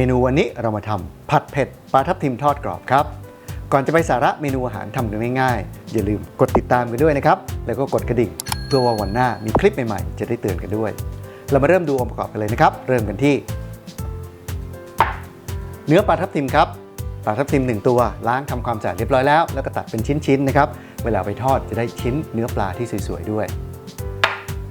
เมนูวันนี้เรามาทำผัดเผ็ดปลาทับทิมทอดกรอบครับ ก่อนจะไปสาระเมนูอาหารทำกันง่ายๆ อย่าลืมกดติดตามกันด้วยนะครับ แล้วก็กดกระดิ่ง เพื่อว่าวันหน้ามีคลิปใหม่ๆ จะได้เตือนกันด้วย เรามาเริ่มดูองค์ประกอบกันเลยนะครับ เริ่มกันที่ เนื้อปลาทับทิมครับปลาทับทิม1ตัวล้างทำความสะอาดเรียบร้อยแล้วแล้วก็ตัดเป็นชิ้นๆนะครับเวลาไปทอดจะได้ชิ้นเนื้อปลาที่สวยๆด้วย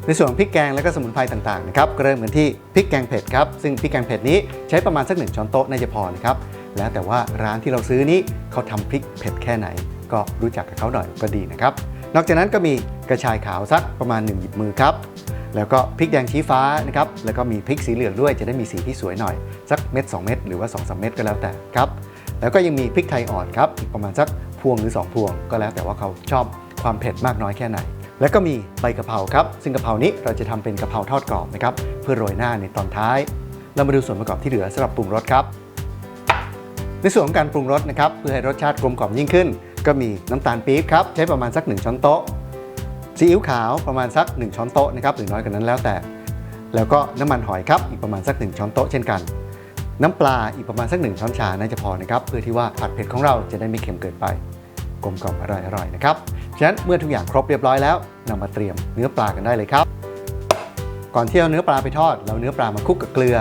ในส่วนพริกแกงและก็สมุนไพรต่างๆนะครับก็เริ่มกันที่พริกแกงเผ็ดครับซึ่งพริกแกงเผ็ดนี้ใช้ประมาณสักหนึ่งช้อนโต๊ะน่าจะพอนะครับแล้วแต่ว่าร้านที่เราซื้อนี้เขาทำพริกเผ็ดแค่ไหน ก็รู้จักกับเขาหน่อยก็ดีนะครับนอกจากนั้นก็มีกระชายขาวสักประมาณ1หยิบมือครับแล้วก็พริกแดงชี้ฟ้านะครับแล้วก็มีพริกสีเหลืองด้วยจะได้มีสีที่สวยหน่อย สักเม็ด2เม็ดหรือว่า2อสเม็ดก็แล้วแต่ครับแล้วก็ยังมีพริกไทยอ่อนครับอีกประมาณสักพวงหรือ 2 พวงก็แล้วแต่ว่าเขาชอบความเผ็ดมากน้อยแค่ไหน แล้วก็มีใบกะเพราครับ ซึ่งกะเพรานี้เราจะทำเป็นกะเพราทอดกรอบนะครับ เพื่อโรยหน้าในตอนท้าย เรามาดูส่วนประกอบที่เหลือสำหรับปรุงรสครับ ในส่วนของการปรุงรสนะครับ เพื่อให้รสชาติกลมกล่อมยิ่งขึ้น ก็มีน้ำตาลปี๊บครับ ใช้ประมาณสัก 1 ช้อนโต๊ะ ซีอิ๊วขาวประมาณสัก 1 ช้อนโต๊ะนะครับ หรือน้อยกว่านั้นแล้วแต่ แล้วก็น้ำมันหอยครับ อีกประมาณสัก 1 ช้อนโต๊ะเช่นกัน น้ำปลาอีกประมาณสัก 1 ช้อนชาน่าจะพอนะครับ เพื่อที่ว่าผัดเผ็ดของเราจะได้ไม่เค็มเกินไป กลมกล่อมอร่อยๆนะครับ ฉะนั้นเมื่อทุกอย่างครบเรียบร้อยแล้วนำมาเตรียมเนื้อปลากันได้เลยครับ ก่อนที่เอาเนื้อปลาไปทอดเราเนื้อปลามาคลุกกับเกลือ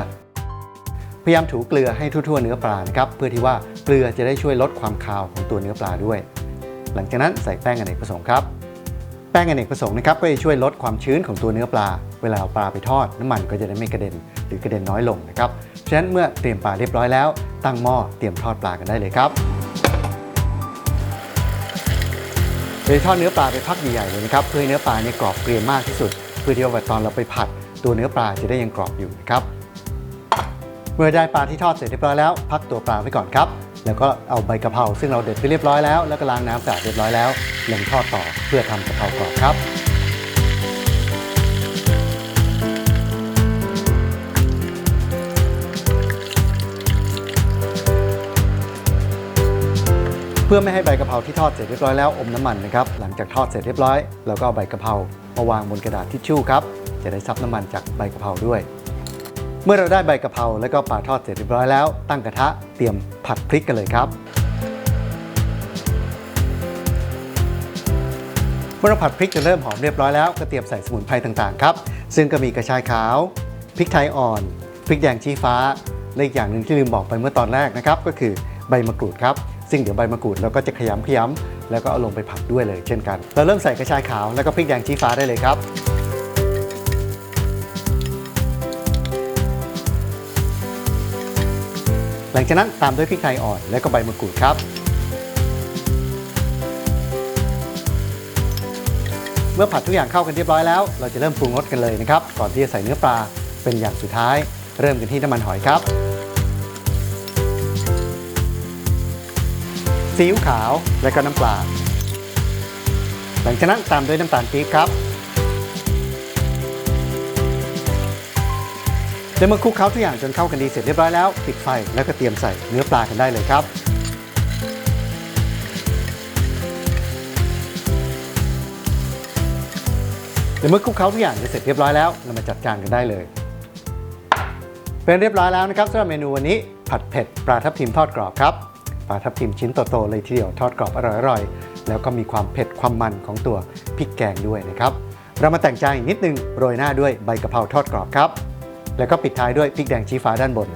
พยายามถูเกลือให้ทั่วๆเนื้อปลานะครับเพื่อที่ว่าเกลือจะได้ช่วยลดความคาวของตัวเนื้อปลาด้วย หลังจากนั้นใส่แป้งอเนกประสงค์ครับแป้งอเนกประสงค์นะครับก็จะช่วยลดความชื้นของตัวเนื้อปลา เวลาเอาปลาไปทอด น้ำมันก็จะได้ไม่กระเด็น หรือกระเด็นน้อยลงนะครับฉะนั้นเมื่อเตรียมปลาเรียบร้อยแล้ว ตั้งหม้อเตรียมทอดปลากันได้เลยครับ โดยทอดเนื้อปลาไปพักใหญ่ๆเลยนะครับเพื่อให้เนื้อปลาเนี่ยกรอบเกรียมมากที่สุด เพื่อที่ว่าตอนเราไปผัด ตัวเนื้อปลาจะได้ยังกรอบอยู่นะครับเมื่อได้ปลาที่ทอดเสร็จเรียบร้อยแล้ว พักตัวปลาไว้ก่อนครับแล้วก็เอาใบกะเพราซึ่งเราเด็ดไปเรียบร้อยแล้วแล้วก็ล้างน้ำสะอาดเรียบร้อยแล้วลงทอดต่อเพื่อทำกะเพรากรอบครับ เพื่อไม่ให้ใบกะเพราที่ทอดเสร็จเรียบร้อยแล้วอมน้ำมันนะครับ หลังจากทอดเสร็จเรียบร้อยเราก็เอาใบกะเพรามาวางบนกระดาษทิชชู่ครับ จะได้ซับน้ำมันจากใบกะเพราด้วย เมื่อเราได้ใบกะเพราและก็ปลาทอดเสร็จเรียบร้อยแล้ว ตั้งกระทะเตรียมผัดพริกกันเลยครับเมื่อเราผัดพริกจนเริ่มหอมเรียบร้อยแล้วก็เตรียมใส่สมุนไพรต่างๆครับ ซึ่งก็มีกระชายขาวพริกไทยอ่อนพริกแดงชี้ฟ้าและอีกอย่างหนึ่งที่ลืมบอกไปเมื่อตอนแรกนะครับก็คือใบมะกรูดครับ ซึ่งเดี๋ยวใบมะกรูดเราก็จะขยำขยำแล้วก็เอาลงไปผัดด้วยเลยเช่นกัน เราเริ่มใส่กระชายขาวแล้วก็พริกแดงชี้ฟ้าได้เลยครับหลังจากนั้นตามด้วยพริกไทยอ่อนและก็ใบมะกรูดครับ เมื่อผัดทุกอย่างเข้ากันเรียบร้อยแล้ว เราจะเริ่มปรุงรสกันเลยนะครับ ก่อนที่จะใส่เนื้อปลาเป็นอย่างสุดท้าย เริ่มกันที่น้ำมันหอยครับ ซีอิ๊วขาวและก็น้ำปลา หลังจากนั้นตามด้วยน้ำตาลปี๊บครับเดี๋ยวมื่อคลุกเคล้าทุกอย่างจนเข้ากันดีเสร็จเรียบร้อยแล้วปิดไฟแล้วก็เตรียมใส่เนื้อปลากันได้เลยครับ เดี๋ยวเมื่อคลุกเคล้าทุกอย่างจะเสร็จเรียบร้อยแล้วเรามาจัดจานกันได้เลย เป็นเรียบร้อยแล้วนะครับสำหรับเมนูวันนี้ผัดเผ็ดปลาทับทิมทอดกรอบครับ ปลาทับทิมชิ้นโตๆเลยทีเดียวทอดกรอบอร่อยๆ แล้วก็มีความเผ็ดความมันของตัวพริกแกงด้วยนะครับ เรามาแต่งจานอีกนิดนึงโรยหน้าด้วยใบกะเพราทอดกรอบครับ แล้วก็ปิดท้ายด้วยพริกแดงชี้ฟ้าด้านบน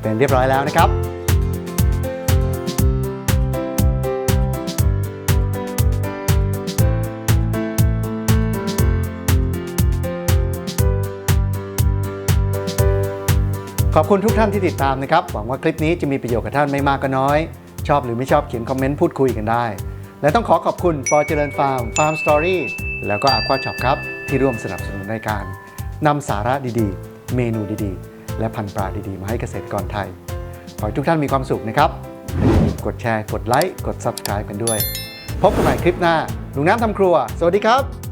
เป็นเรียบร้อยแล้วนะครับ ขอบคุณทุกท่านที่ติดตามนะครับ หวังว่าคลิปนี้จะมีประโยชน์กับท่านไม่มากก็น้อย ชอบหรือไม่ชอบเขียนคอมเมนต์พูดคุยกันได้ และต้องขอขอบคุณปอเจริญฟาร์มฟาร์มสตอรี่แล้วก็อาควาช็อปครับ ที่ร่วมสนับสนุนรายการนำสาระดีๆ เมนูดีๆ และพันธุ์ปลาดีๆ มาให้เกษตรกรไทย ขอให้ทุกท่านมีความสุขนะครับกดแชร์ กดไลค์ กด Subscribe กันด้วย พบกันใหม่คลิปหน้าลุงน้ำทำครัว สวัสดีครับ